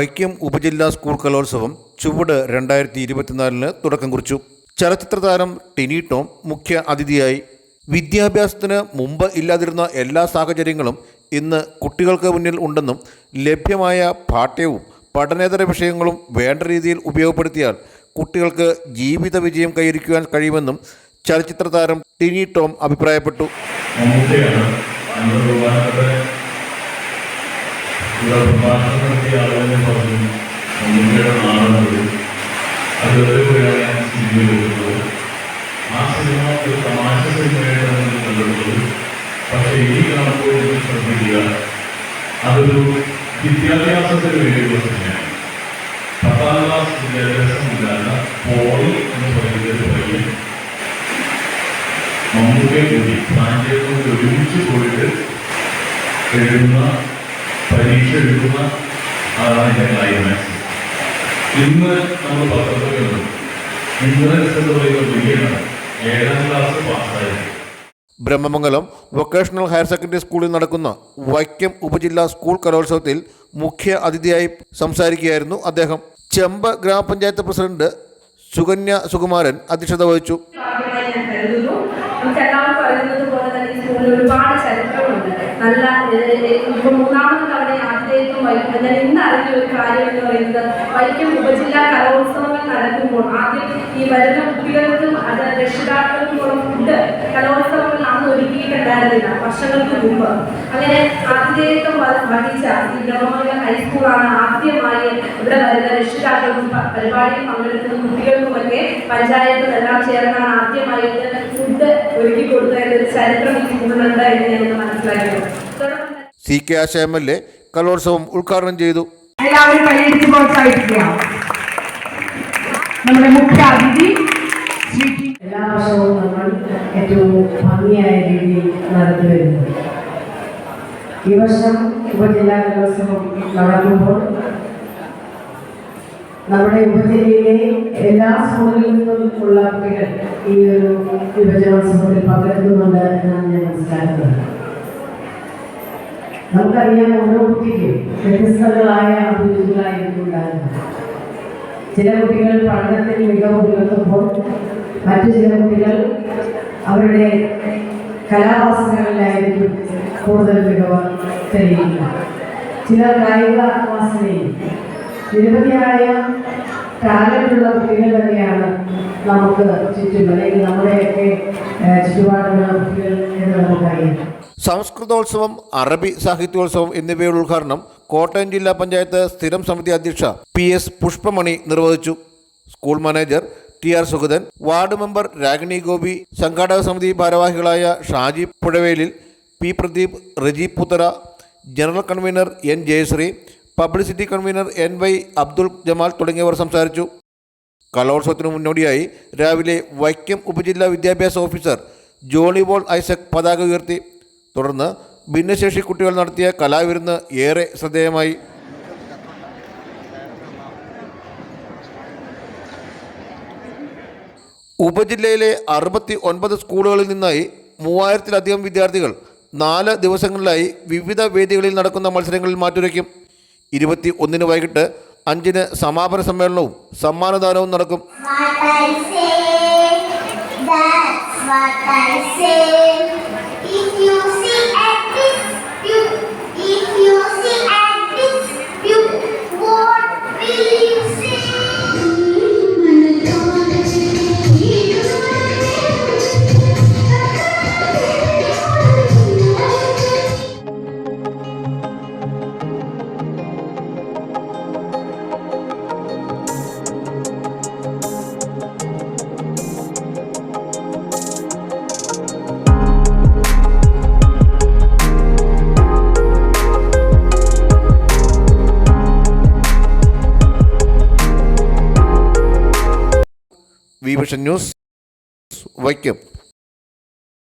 വൈക്കം ഉപജില്ലാ സ്കൂൾ കലോത്സവം ചുവട് രണ്ടായിരത്തി ഇരുപത്തിനാലിന് തുടക്കം കുറിച്ചു. ചലച്ചിത്ര താരം ടിനി ടോം മുഖ്യ അതിഥിയായി. വിദ്യാഭ്യാസത്തിന് മുമ്പ് ഇല്ലാതിരുന്ന എല്ലാ സാഹചര്യങ്ങളും ഇന്ന് കുട്ടികൾക്ക് മുന്നിൽ ഉണ്ടെന്നും ലഭ്യമായ പാഠ്യവും പഠനേതര വിഷയങ്ങളും വേണ്ട രീതിയിൽ ഉപയോഗപ്പെടുത്തിയാൽ കുട്ടികൾക്ക് ജീവിത വിജയം കൈവരിക്കുവാൻ കഴിയുമെന്നും ചലച്ചിത്ര താരം ടിനി ടോം അഭിപ്രായപ്പെട്ടു. ഇവിടെ പ്രഭാഷണം നടത്തിയ ആളുകളെ പറഞ്ഞു. മമ്മൂട്ടിയുടെ നാളെന്നത് അതുവരെയാണ് ഞാൻ സിനിമയിൽ ആ സിനിമ ഒരു തമാശ സിനിമയായിട്ടാണ് ഞാൻ പക്ഷേ ഈ കാണുമ്പോൾ നിങ്ങൾ അതൊരു വിദ്യാഭ്യാസത്തിന് വേണ്ടിയുള്ള സിനിമയാണ്. പത്താം ക്ലാസ് വിദ്യാഭ്യാസമില്ലാത്ത ഒരു പയ്യൻ മമ്മൂട്ടിയെ കൂടി പ്രാഞ്ചേരിയും കൂടി ഒരുമിച്ച് പോയിട്ട് എഴുതുന്ന പരീക്ഷ എഴുതുന്ന ആളാണ് ഞങ്ങളായി മാത്സ് ഇന്ന് നമ്മൾ പത്രത്തിലുണ്ട്. ഇന്ന് എന്ന് പറയുന്ന ഏഴാം ക്ലാസ് പാസ്സായി ബ്രഹ്മമംഗലം വൊക്കേഷണൽ ഹയർ സെക്കൻഡറി സ്കൂളിൽ നടക്കുന്ന വൈക്കം ഉപജില്ലാ സ്കൂൾ കലോത്സവത്തിൽ മുഖ്യ അതിഥിയായി സംസാരിക്കുകയായിരുന്നു അദ്ദേഹം. ചെമ്പ ഗ്രാമപഞ്ചായത്ത് പ്രസിഡന്റ് സുകന്യ സുകുമാരൻ അധ്യക്ഷത വഹിച്ചു. ഒരുപാട് ചരിത്രമുണ്ട് നല്ല ഇപ്പൊ വഹിക്കുന്നത് ഞാൻ ഇന്ന് അറിഞ്ഞ ഒരു കാര്യം എന്ന് പറയുന്നത് വൈക്കം ഉപജില്ലാ കലോത്സവങ്ങൾ നടക്കുമ്പോൾ ആദ്യം ഈ വരുന്ന കുട്ടികൾക്കും അത് രക്ഷിതാക്കൾക്കുമുള്ള ഫുഡ് കലോത്സവങ്ങൾ അന്ന് ഒരുക്കിയിട്ടുണ്ടായിരുന്നില്ല വർഷങ്ങൾക്ക് മുമ്പ്. അങ്ങനെ ആതിഥേയത്വം വഹിച്ച ഈ ബ്രഹ്മമംഗലം ഹൈസ്കൂളാണ് ആദ്യമായി ഇവിടെ വരുന്ന രക്ഷിതാക്കൾക്കും പരിപാടിയിൽ പങ്കെടുക്കുന്ന കുട്ടികൾക്കുമൊക്കെ പഞ്ചായത്തും എല്ലാം ചേർന്നാണ് ആദ്യമായി ഫുഡ് ഒരുക്കി കൊടുത്ത ഒരു ചരിത്രം എന്ന് ഞാൻ മനസ്സിലാക്കിയത് C K Asha M L A കലോത്സവം ഉദ്ഘാടനം ചെയ്തു. എല്ലാവരും നമ്മുടെ മുഖ്യ അതിഥി നമ്മൾ ഏറ്റവും ഈ വർഷം ഉപജില്ലാ കലോത്സവം നടക്കുമ്പോൾ നമ്മുടെ ഉപജില്ലയിലെ എല്ലാ സ്കൂളുകളിൽ നിന്നും ഉള്ള കുട്ടികൾ ഈ ഒരു യുവജനോത്സവത്തിൽ പങ്കെടുക്കുന്നുണ്ട് എന്നാണ് ഞാൻ മനസ്സിലാക്കുന്നത്. നമുക്കറിയാം ഓരോ കുട്ടിക്കും വ്യത്യസ്തങ്ങളായ അഭിരുചികളായിരിക്കും ഉണ്ടാകുന്നത് ചില കുട്ടികൾ പഠനത്തിൽ മികവ് പുലർത്തുമ്പോൾ മറ്റു ചില കുട്ടികൾ അവരുടെ കലാവാസനകളിലായിരിക്കും കൂടുതൽ മികവ് തെളിയിക്കുക. ചില കായിക വാസനയിൽ നിരവധിയായ ടാലന്റുള്ള കുട്ടികൾ തന്നെയാണ് നമുക്ക് ചുറ്റും അല്ലെങ്കിൽ നമ്മുടെയൊക്കെ ചുറ്റുപാടുള്ള കുട്ടികൾ എന്ന് നമുക്കറിയാം. സംസ്കൃതോത്സവം അറബി സാഹിത്യോത്സവം എന്നിവയുടെ ഉദ്ഘാടനം കോട്ടയം ജില്ലാ പഞ്ചായത്ത് സ്ഥിരം സമിതി അധ്യക്ഷ പി എസ് പുഷ്പമണി നിർവഹിച്ചു. School manager T R Sugathan ward member Ragini Gopi സംഘാടക സമിതി ഭാരവാഹികളായ Shaji Puzhavelil P Pradeep Reji Puthara general convener N Jayasree publicity convener N Y Abdul Jamal തുടങ്ങിയവർ സംസാരിച്ചു. കലോത്സവത്തിനു മുന്നോടിയായി രാവിലെ വൈക്കം ഉപജില്ലാ വിദ്യാഭ്യാസ ഓഫീസർ ജോളിബോൾ ഐസക് പതാക ഉയർത്തി തുടർന്ന് ഭിന്നശേഷി കുട്ടികൾ നടത്തിയ കലാവിരുന്ന് ഏറെ ശ്രദ്ധേയമായി. ഉപജില്ലയിലെ അറുപത്തി ഒൻപത് സ്കൂളുകളിൽ നിന്നായി മൂവായിരത്തിലധികം വിദ്യാർത്ഥികൾ നാല് ദിവസങ്ങളിലായി വിവിധ വേദികളിൽ നടക്കുന്ന മത്സരങ്ങളിൽ മാറ്റുരയ്ക്കും. ഇരുപത്തി ഒന്നിന് വൈകിട്ട് അഞ്ചിന് സമാപന സമ്മേളനവും സമ്മാനദാനവും നടക്കും. V news Vaikom.